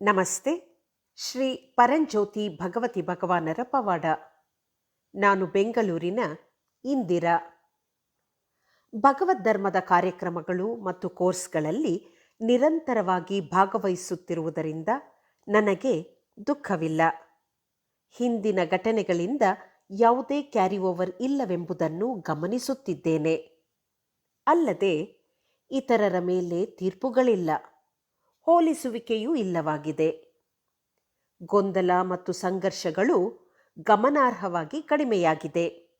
ನಮಸ್ತೆ. ಶ್ರೀ ಪರಂಜ್ಯೋತಿ ಭಗವತಿ ಭಗವಾನರ ಪವಾಡ. ನಾನು ಬೆಂಗಳೂರಿನ ಇಂದಿರಾ. ಭಗವದ್ ಧರ್ಮದ ಕಾರ್ಯಕ್ರಮಗಳು ಮತ್ತು ಕೋರ್ಸ್ಗಳಲ್ಲಿ ನಿರಂತರವಾಗಿ ಭಾಗವಹಿಸುತ್ತಿರುವುದರಿಂದ ನನಗೆ ದುಃಖವಿಲ್ಲ. ಹಿಂದಿನ ಘಟನೆಗಳಿಂದ ಯಾವುದೇ ಕ್ಯಾರಿ ಓವರ್ ಇಲ್ಲವೆಂಬುದನ್ನು ಗಮನಿಸುತ್ತಿದ್ದೇನೆ. ಅಲ್ಲದೆ ಇತರರ ಮೇಲೆ ತೀರ್ಪುಗಳಿಲ್ಲ. ಹೋಲಿಸುವಿಕೆಯೂ ಇಲ್ಲವಾಗಿದೆ. ಗೊಂದಲ ಮತ್ತು ಸಂಘರ್ಷಗಳು ಗಮನಾರ್ಹವಾಗಿ ಕಡಿಮೆಯಾಗಿದೆ.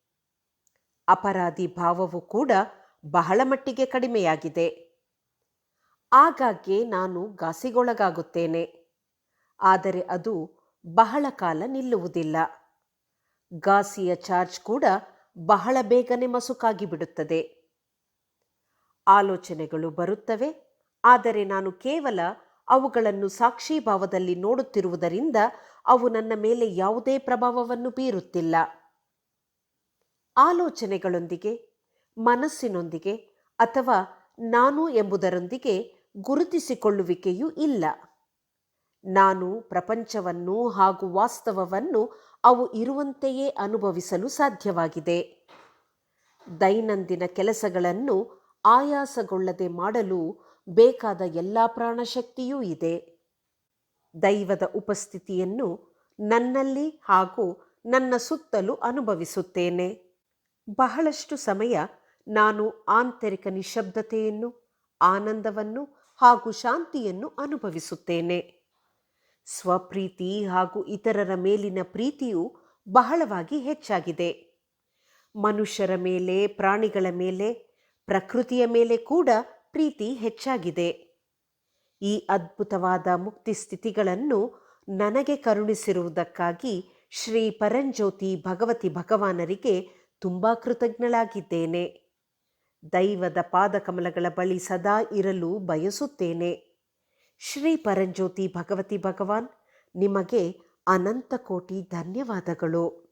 ಅಪರಾಧಿ ಭಾವವು ಕೂಡ ಬಹಳ ಮಟ್ಟಿಗೆ ಕಡಿಮೆಯಾಗಿದೆ. ಆಗಾಗ್ಗೆ ನಾನು ಗಾಸಿಗೊಳಗಾಗುತ್ತೇನೆ ಆದರೆ ಅದು ಬಹಳ ಕಾಲ ನಿಲ್ಲುವುದಿಲ್ಲ. ಗಾಸಿಯ ಚಾರ್ಜ್ ಕೂಡ ಬಹಳ ಬೇಗನೆ ಮಸುಕಾಗಿ ಬಿಡುತ್ತದೆ ಆಲೋಚನೆಗಳು ಬರುತ್ತವೆ ಆದರೆ ನಾನು ಕೇವಲ ಅವುಗಳನ್ನು ಸಾಕ್ಷೀಭಾವದಲ್ಲಿ ನೋಡುತ್ತಿರುವುದರಿಂದ ಅವು ನನ್ನ ಮೇಲೆ ಯಾವುದೇ ಪ್ರಭಾವವನ್ನು ಬೀರುತ್ತಿಲ್ಲ. ಆಲೋಚನೆಗಳೊಂದಿಗೆ, ಮನಸ್ಸಿನೊಂದಿಗೆ ಅಥವಾ ನಾನು ಎಂಬುದರೊಂದಿಗೆ ಗುರುತಿಸಿಕೊಳ್ಳುವಿಕೆಯೂ ಇಲ್ಲ. ನಾನು ಪ್ರಪಂಚವನ್ನು ಹಾಗೂ ವಾಸ್ತವವನ್ನು ಅವು ಇರುವಂತೆಯೇ ಅನುಭವಿಸಲು ಸಾಧ್ಯವಾಗಿದೆ. ದೈನಂದಿನ ಕೆಲಸಗಳನ್ನು ಆಯಾಸಗೊಳ್ಳದೆ ಮಾಡಲು ಬೇಕಾದ ಎಲ್ಲ ಪ್ರಾಣಶಕ್ತಿಯೂ ಇದೆ. ದೈವದ ಉಪಸ್ಥಿತಿಯನ್ನು ನನ್ನಲ್ಲಿ ಹಾಗೂ ನನ್ನ ಸುತ್ತಲೂ ಅನುಭವಿಸುತ್ತೇನೆ. ಬಹಳಷ್ಟು ಸಮಯ ನಾನು ಆಂತರಿಕ ನಿಶಬ್ದತೆಯನ್ನು ಆನಂದವನ್ನು ಹಾಗೂ ಶಾಂತಿಯನ್ನು ಅನುಭವಿಸುತ್ತೇನೆ. ಸ್ವಪ್ರೀತಿ ಹಾಗೂ ಇತರರ ಮೇಲಿನ ಪ್ರೀತಿಯು ಬಹಳವಾಗಿ ಹೆಚ್ಚಾಗಿದೆ. ಮನುಷ್ಯರ ಮೇಲೆ, ಪ್ರಾಣಿಗಳ ಮೇಲೆ, ಪ್ರಕೃತಿಯ ಮೇಲೆ ಕೂಡ ಪ್ರೀತಿ ಹೆಚ್ಚಾಗಿದೆ. ಈ ಅದ್ಭುತವಾದ ಮುಕ್ತಿ ಸ್ಥಿತಿಗಳನ್ನು ನನಗೆ ಕರುಣಿಸಿರುವುದಕ್ಕಾಗಿ ಶ್ರೀ ಪರಂಜ್ಯೋತಿ ಭಗವತಿ ಭಗವಾನರಿಗೆ ತುಂಬ ಕೃತಜ್ಞಳಾಗಿದ್ದೇನೆ. ದೈವದ ಪಾದಕಮಲಗಳ ಬಳಿ ಸದಾ ಇರಲು ಬಯಸುತ್ತೇನೆ. ಶ್ರೀ ಪರಂಜ್ಯೋತಿ ಭಗವತಿ ಭಗವಾನ್, ನಿಮಗೆ ಅನಂತ ಕೋಟಿ ಧನ್ಯವಾದಗಳು.